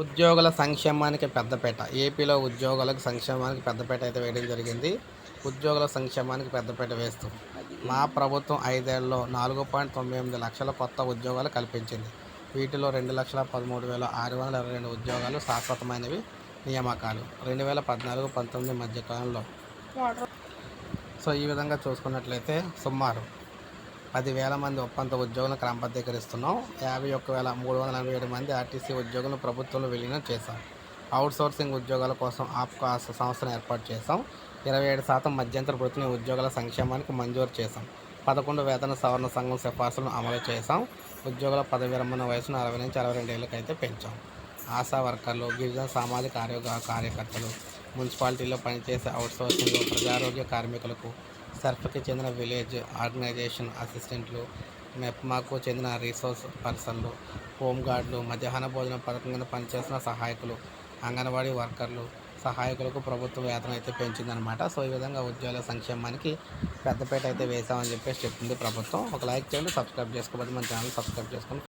ఉద్యోగుల సంక్షేమానికి పెద్దపేట. ఏపీలో ఉద్యోగులకు సంక్షేమానికి పెద్దపేట అయితే వేయడం జరిగింది. ఉద్యోగుల సంక్షేమానికి పెద్దపేట వేస్తూ. మా ప్రభుత్వం ఐదేళ్ళలో నాలుగు పాయింట్ తొంభై ఎనిమిది లక్షల కొత్త ఉద్యోగాలు కల్పించింది. వీటిలో రెండు లక్షల పదమూడు వేల ఆరు వందల ఇరవై రెండు ఉద్యోగాలు శాశ్వతమైనవి. నియామకాలు. రెండు వేల పద్నాలుగు పంతొమ్మిది మధ్య కాలంలో. సో ఈ విధంగా చూసుకున్నట్లయితే సుమారు పదివేల మంది ఒప్పంద ఉద్యోగులను క్రమబద్ధీకరిస్తున్నాం. యాభై ఒక్క వేల మూడు వందల నలభై ఏడు మంది ఆర్టీసీ ఉద్యోగులను ప్రభుత్వంలో విలీనం చేశాం. అవుట్ సోర్సింగ్ ఉద్యోగాల కోసం ఆప్కా సంస్థను ఏర్పాటు చేశాం. ఇరవై ఏడు శాతం మధ్యంతర వృత్తిని ఉద్యోగుల సంక్షేమానికి మంజూరు చేశాం. పదకొండు వేతన సవరణ సంఘం సిఫార్సులను అమలు చేశాం. ఉద్యోగుల పదవి విరమణ వయసును అరవై నుంచి అరవై రెండు ఏళ్ళకైతే పెంచాం. ఆశా వర్కర్లు గిరిజన సామాజిక ఆరోగ్య కార్యకర్తలు మున్సిపాలిటీలో పనిచేసే అవుట్సోర్సింగ్ ప్రజారోగ్య కార్మికులకు సర్ఫ్కి చెందిన విలేజ్ ఆర్గనైజేషన్ అసిస్టెంట్లు మెప్మాకు చెందిన రీసోర్స్ పర్సన్లు హోంగార్డులు మధ్యాహ్న భోజన పథకం కింద పనిచేస్తున్న సహాయకులు అంగన్వాడీ వర్కర్లు సహాయకులకు ప్రభుత్వం వేతనం అయితే పెంచిందనమాట సో ఈ విధంగా ఉద్యోగుల సంక్షేమానికి పెద్దపేట అయితే వేసామని చెప్పేసి చెప్తుంది ప్రభుత్వం. ఒక లైక్ చేయండి సబ్స్క్రైబ్ చేసుకోబట్టి మన ఛానల్ సబ్స్క్రైబ్ చేసుకొని